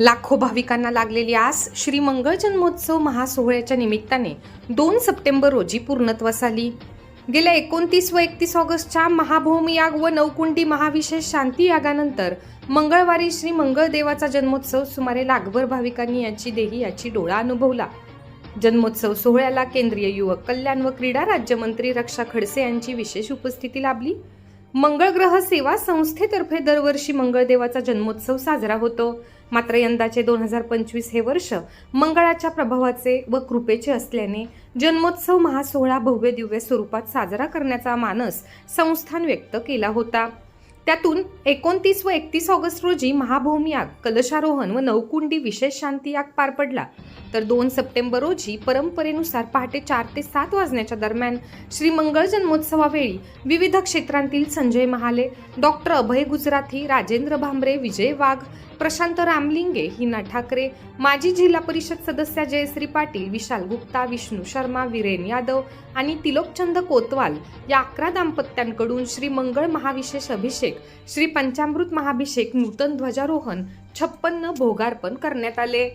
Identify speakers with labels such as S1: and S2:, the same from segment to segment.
S1: लाखो भाविकांना लागलेली आस श्री मंगळ जन्मोत्सव महासोहळ्याच्या निमित्ताने दोन सप्टेंबर रोजी पूर्णत्वास आली. गेल्या एकोणतीस व एकतीस ऑगस्टच्या महाभूमियाग व नवकुंडी महाविशेष शांती यागानंतर मंगळवारी श्री मंगळदेवाचा जन्मोत्सव सुमारे लाखभर भाविकांनी याची देही याची डोळा अनुभवला. जन्मोत्सव सोहळ्याला केंद्रीय युवक कल्याण व क्रीडा राज्यमंत्री रक्षा खडसे यांची विशेष उपस्थिती लाभली. मंगळ ग्रह सेवा संस्थेतर्फे दरवर्षी मंगळदेवाचा जन्मोत्सव साजरा होतो. मात्र यंदाचे दोन हजार पंचवीस हे वर्ष मंगळाच्या प्रभावाचे व कृपेचे असल्याने जन्मोत्सव महासोहळा भव्य दिव्य स्वरूपात साजरा करण्याचा मानस संस्थान व्यक्त केला होता. त्यातून एकोणतीस व एकतीस ऑगस्ट रोजी महाभूमी याग कलशारोहण व नवकुंडी विशेष शांती याग पार पडला. तर दोन सप्टेंबर रोजी परंपरेनुसार पहाटे चार ते सात वाजण्याच्या दरम्यान श्री मंगळ जन्मोत्सवावेळी विविध क्षेत्रांतील संजय महाले डॉक्टर अभय गुजराथी राजेंद्र भांबरे विजय वाघ प्रशांत रामलिंगे हिना ठाकरे माजी जिल्हा परिषद सदस्या जयश्री पाटील विशाल गुप्ता विष्णू शर्मा विरेन यादव आणि तिलोकचंद कोतवाल या अकरा दाम्पत्यांकडून श्री मंगळ महाविशेष अभिषेक श्री पंचामृत महाभिषेक नूतन ध्वजारोहण छप्पन्न भोगार्पण करण्यात आले.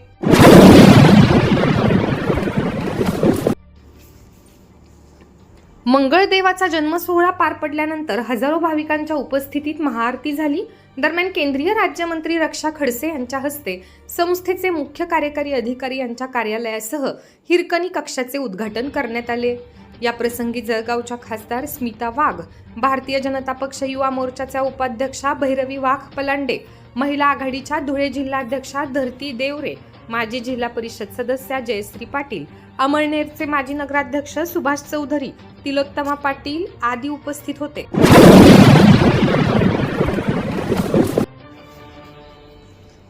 S1: मंगळदेवाचा जन्मसोहळा पार पडल्यानंतर हजारो भाविकांच्या उपस्थितीत महाआरती झाली. दरम्यान केंद्रीय राज्यमंत्री रक्षा खडसे यांच्या हस्ते संस्थेचे मुख्य कार्यकारी अधिकारी यांच्या कार्यालयासह हिरकणी कक्षाचे उद्घाटन करण्यात आले. या प्रसंगी जळगावच्या खासदार स्मिता वाघ भारतीय जनता पक्ष युवा मोर्चाच्या उपाध्यक्षा भैरवी वाघ पलांडे महिला आघाडीच्या धुळे जिल्हाध्यक्षा धरती देवरे माजी जिल्हा परिषद सदस्या जयश्री पाटील अमळनेरचे माजी नगराध्यक्ष सुभाष चौधरी तिलोत्तमा पाटील आदी उपस्थित होते.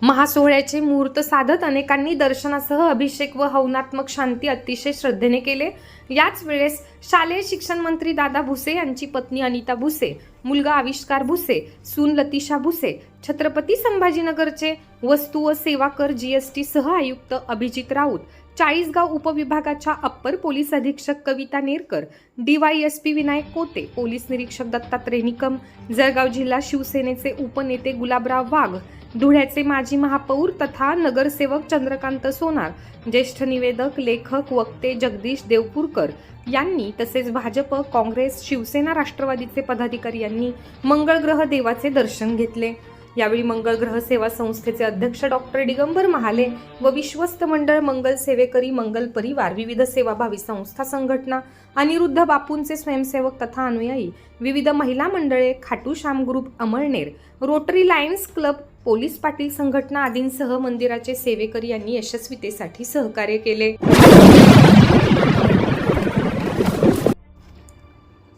S1: महासोहळ्याचे मुहूर्त साधत अनेकांनी दर्शनासह अभिषेक व हवनात्मक शांती अतिशय श्रद्धेने केले. याच वेळेस शालेय शिक्षण मंत्री दादा भुसे यांची पत्नी अनिता भुसे मुलगा आविष्कार भुसे सून लतिशा भुसे छत्रपती संभाजीनगरचे वस्तू व सेवा कर जीएसटी सह आयुक्त अभिजित राऊत चाळीसगाव उपविभागाच्या अप्पर पोलीस अधीक्षक कविता नेरकर डीवायएसपी विनायक कोते पोलीस निरीक्षक दत्तात्रय निकम जळगाव जिल्हा शिवसेनेचे उपनेते गुलाबराव वाघ धुळ्याचे माजी महापौर तथा नगरसेवक चंद्रकांत सोनार ज्येष्ठ निवेदक लेखक वक्ते जगदीश देवपूरकर यांनी तसेच भाजप काँग्रेस शिवसेना राष्ट्रवादीचे पदाधिकारी यांनी मंगळग्रह देवाचे दर्शन घेतले. यावेळी मंगळ ग्रह सेवा संस्थेचे अध्यक्ष डॉक्टर दिगंबर महाले व विश्वस्त मंडळ मंगल सेवेकरी मंगल परिवार विविध सेवाभावी संस्था संघटना अनिरुद्ध बापूंचे स्वयंसेवक तथा अनुयायी विविध महिला मंडळे Khatu Shyam group Amalner rotary lions club police Patil संघटना आदींसह मंदिराचे सेवेकरी यांनी यशस्वीतेसाठी सहकार्य केले.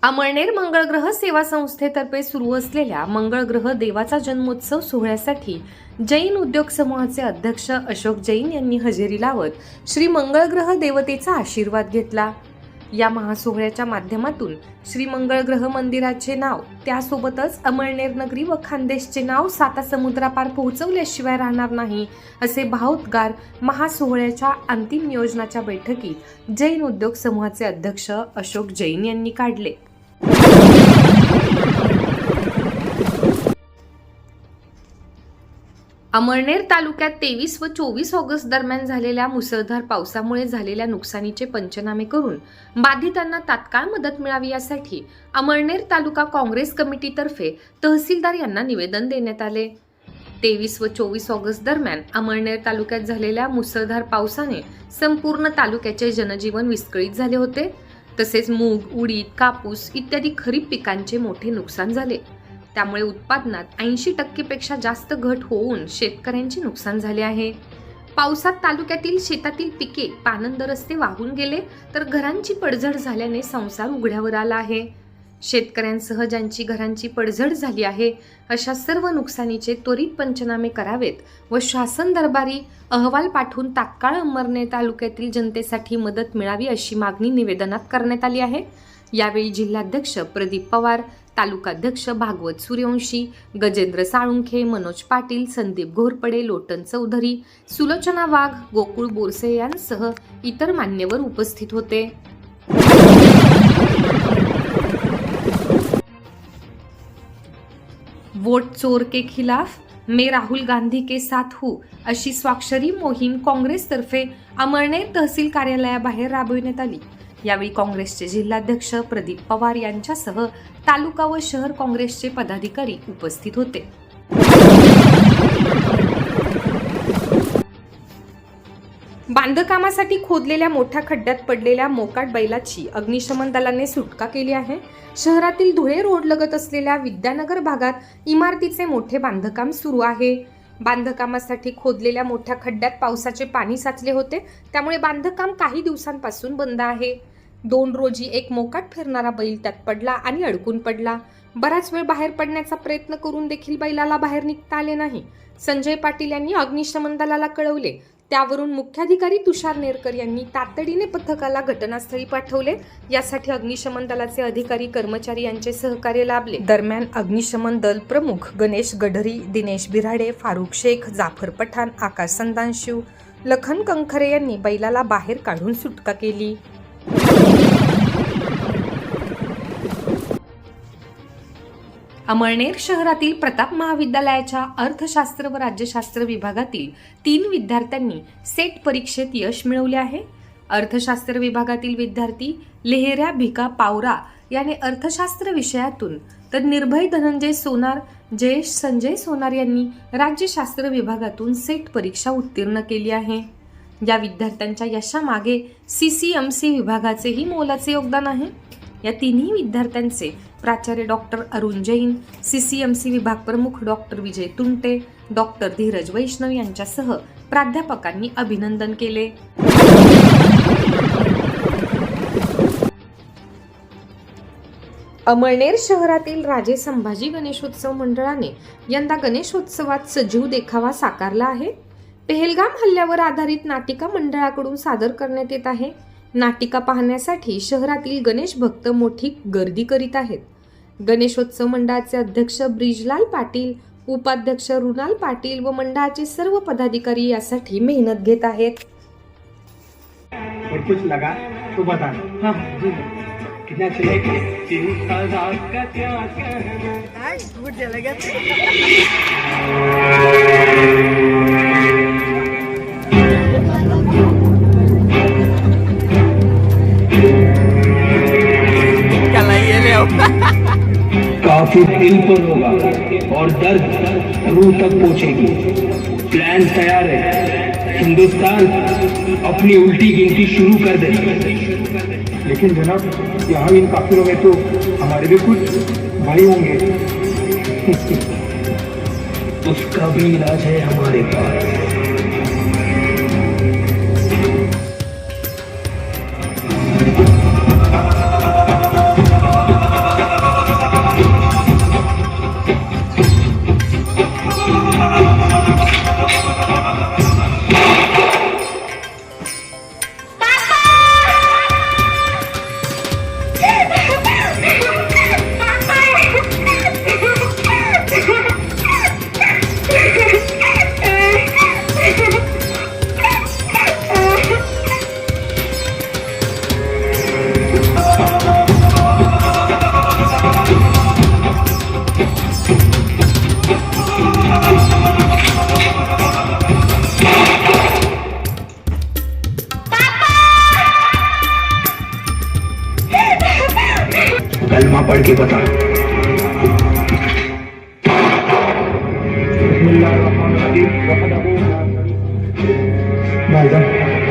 S1: अमळनेर मंगळग्रह सेवा संस्थेतर्फे सुरू असलेल्या मंगळग्रह देवाचा जन्मोत्सव सोहळ्यासाठी जैन उद्योग समूहाचे अध्यक्ष अशोक जैन यांनी हजेरी लावत श्री मंगळग्रह देवतेचा आशीर्वाद घेतला. या महासोहळ्याच्या माध्यमातून श्री मंगळग्रह मंदिराचे नाव त्यासोबतच अमळनेर नगरी व खानदेशचे नाव साता समुद्रापार पोहोचवल्याशिवाय राहणार नाही असे भावोद्गार महासोहळ्याच्या अंतिम नियोजनाच्या बैठकीत जैन उद्योग समूहाचे अध्यक्ष अशोक जैन यांनी काढले. अमळनेर तालुक्यात तेवीस व चोवीस ऑगस्ट दरम्यान झालेल्या मुसळधार पावसामुळे झालेल्या नुकसानीचे पंचनामे करून बाधितांना तात्काळ मदत मिळावी यासाठी अमळनेर तालुका काँग्रेस कमिटीतर्फे तहसीलदार यांना निवेदन देण्यात आले. तेवीस व चोवीस ऑगस्ट दरम्यान अमळनेर तालुक्यात झालेल्या मुसळधार पावसाने संपूर्ण तालुक्याचे जनजीवन विस्कळीत झाले होते. तसेच मूग उडीद कापूस इत्यादी खरीप पिकांचे मोठे नुकसान झाले. त्यामुळे उत्पादनात ऐंशी टक्केपेक्षा जास्त घट होऊन शेतकऱ्यांचे नुकसान झाले आहे. पावसात तालुक्यातील शेतातील पिके पानंद रस्ते वाहून गेले तर घरांची पडझड झाल्याने संसार उघड्यावर आला आहे. शेतकऱ्यांसह ज्यांची घरांची पडझड झाली आहे अशा सर्व नुकसानीचे त्वरित पंचनामे करावेत व शासन दरबारी अहवाल पाठवून तात्काळ अंबरने तालुक्यातील जनतेसाठी मदत मिळावी अशी मागणी निवेदनात करण्यात आली आहे. यावेळी जिल्हाध्यक्ष प्रदीप पवार तालुकाध्यक्ष भागवत सूर्यवंशी गजेंद्र साळुंखे मनोज पाटील संदीप घोरपडे लोटन चौधरी सुलोचना वाघ गोकुळ बोरसे यांसह इतर मान्यवर उपस्थित होते. वोट चोर के खिलाफ मे राहुल गांधी के साथ हू अशी स्वाक्षरी मोहीम काँग्रेसतर्फे अमळनेर तहसील कार्यालयाबाहेर राबविण्यात आली. यावेळी काँग्रेसचे जिल्हाध्यक्ष प्रदीप पवार यांच्यासह तालुका व शहर काँग्रेसचे पदाधिकारी उपस्थित होते. बांधकामासाठी खोदलेल्या मोठ्या खड्ड्यात पडलेल्या मोकाट बैलाची अग्निशमन दलाने सुटका केली आहे. शहरातील धुळे रोड लगत असलेल्या विद्यानगर भागात इमारतीचे मोठे बांधकाम सुरू आहे. बांधकामासाठी खोदलेल्या मोठ्या खड्ड्यात पावसाचे पाणी साचले होते. त्यामुळे बांधकाम काही दिवसांपासून बंद आहे. दोन रोजी एक मोकाट फिरणारा बैल त्यात पडला आणि अडकून पडला. बराच वेळ बाहेर पडण्याचा प्रयत्न करून देखील बैलाला बाहेर निघता आले नाही. संजय पाटील यांनी अग्निशमन दलाला कळवले. त्यावरून मुख्याधिकारी तुषार नेरकर यांनी तातडीने पथकाला घटनास्थळी पाठवले. यासाठी अग्निशमन दलाचे अधिकारी कर्मचारी यांचे सहकार्य लाभले. दरम्यान अग्निशमन दल प्रमुख गणेश गढरी दिनेश बिराडे फारुख शेख जाफर पठाण आकाश संदानशिव लखन कंखरे यांनी बैलाला बाहेर काढून सुटका केली. अमळनेर शहरातील प्रताप महाविद्यालयाच्या अर्थशास्त्र व राज्यशास्त्र विभागातील तीन विद्यार्थ्यांनी सेट परीक्षेत यश मिळवले आहे. अर्थशास्त्र विभागातील विद्यार्थी लेहऱ्या भिका पावरा याने अर्थशास्त्र विषयातून तर निर्भय धनंजय सोनार जयेश संजय सोनार यांनी राज्यशास्त्र विभागातून सेट परीक्षा उत्तीर्ण केली आहे. या विद्यार्थ्यांच्या यशामागे सी सी एम सी विभागाचेही मोलाचे योगदान आहे. या तिन्ही विद्यार्थ्यांचे प्राचार्य doctor Arun Jain C C M C विभाग प्रमुख डॉक्टर विजय तुंटे डॉक्टर धीरज वैष्णव यांच्यासह प्राध्यापकांनी अभिनंदन केले. अमळनेर शहरातील राजे संभाजी गणेशोत्सव मंडळाने यंदा गणेशोत्सवात सजीव देखावा साकारला आहे. पेहेलगाम हल्ल्यावर आधारित नाटिका मंडळाकडून सादर करण्यात येत आहे. नाटिका पाहण्यासाठी शहरातील गणेश भक्त मोठी गर्दी करीत आहेत. गणेशोत्सव मंडळाचे अध्यक्ष ब्रिजलाल पाटील उपाध्यक्ष रुणाल पाटील व मंडळाचे सर्व पदाधिकारी यासाठी मेहनत घेत आहेत.
S2: लगा काफ़ी दिल पर होगा और दर्द रूह तक पहुंचेगी। प्लान तैयार है। हिंदुस्तान अपनी उल्टी गिनती शुरू कर दे। लेकिन जनाब, यहाँ इन काफिलों में तो हमारे भी कुछ भाई होंगे। उसका भी इलाज है हमारे पास। के बता।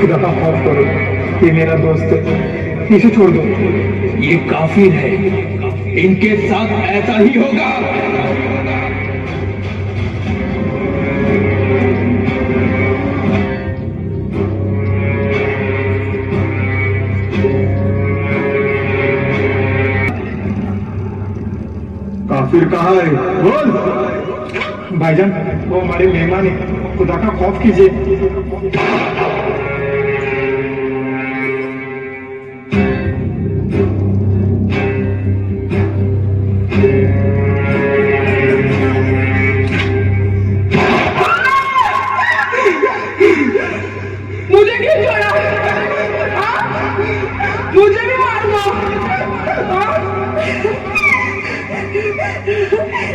S2: खुदा का खौफ करो। ये मेरा दोस्त है। इसे छोड़ दो। ये काफिर है। इनके साथ ऐसा ही होगा। फिर कहाँ है? बोल। भाईजान वो हमारे मेहमान है। खुदा का खौफ कीजिए।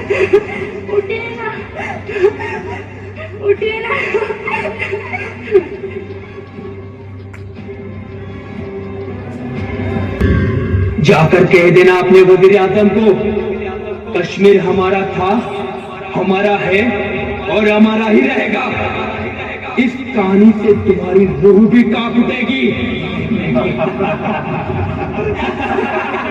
S2: हाँ?
S3: चुकी है ना
S2: जाकर कह देना अपने वज़ीर आज़म को, कश्मीर हमारा था, हमारा है और हमारा ही रहेगा इस कहानी से तुम्हारी रूह भी काँप उठेगी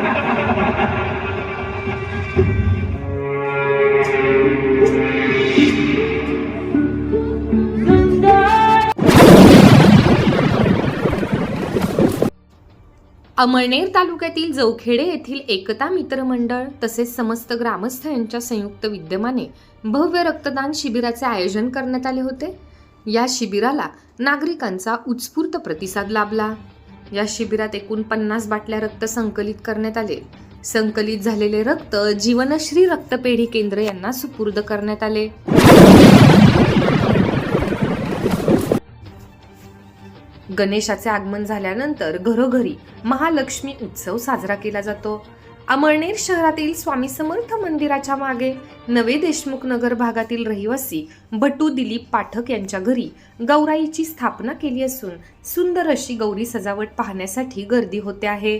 S1: अमळनेर तालुक्यातील जवखेडे येथील एकता मित्र मंडळ तसेच समस्त ग्रामस्थ यांच्या संयुक्त विद्यमाने भव्य रक्तदान शिबिराचे आयोजन करण्यात आले होते. या शिबिराला नागरिकांचा उत्स्फूर्त प्रतिसाद लाभला. या शिबिरात एकूण पन्नास बाटल्या रक्त संकलित करण्यात आले. संकलित झालेले रक्त जीवनश्री रक्तपेढी केंद्र यांना सुपूर्द करण्यात आले. गणेशाचे आगमन झाल्यानंतर घरोघरी महालक्ष्मी उत्सव साजरा केला जातो. अमळनेर शहरातील स्वामी समर्थ मंदिराच्या मागे नवे देशमुख नगर भागातील रहिवासी भटू दिलीप पाठक यांच्या घरी गौराईची स्थापना केली असून सुंदर अशी गौरी सजावट पाहण्यासाठी गर्दी होते आहे.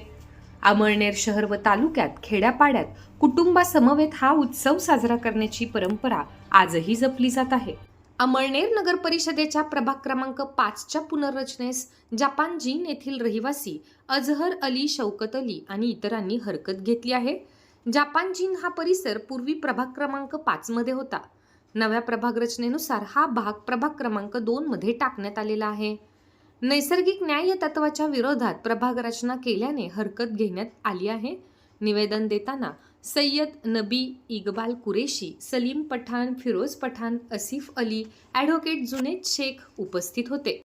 S1: अमळनेर शहर व तालुक्यात खेड्यापाड्यात कुटुंबासमवेत हा उत्सव साजरा करण्याची परंपरा आजही जपली जात आहे. अमळनेर नगर परिषदेच्या प्रभाग क्रमांक पाचच्या पुनर्रचनेस जापान जीन येथील रहिवासी अजहर अली शौकत अली आणि इतरांनी हरकत घेतली आहे. जापान जीन हा परिसर पूर्वी प्रभाग क्रमांक पाचमध्ये होता. नव्या प्रभाग रचनेनुसार हा भाग प्रभाग क्रमांक दोनमध्ये टाकण्यात आलेला आहे. नैसर्गिक न्याय तत्वाच्या विरोधात प्रभाग रचना केल्याने हरकत घेण्यात आली आहे. निवेदन देताना सय्यद नबी इकबाल कुरेशी सलीम पठाण फिरोज पठाण असिफ अली ॲडव्होकेट जुनेद शेख उपस्थित होते.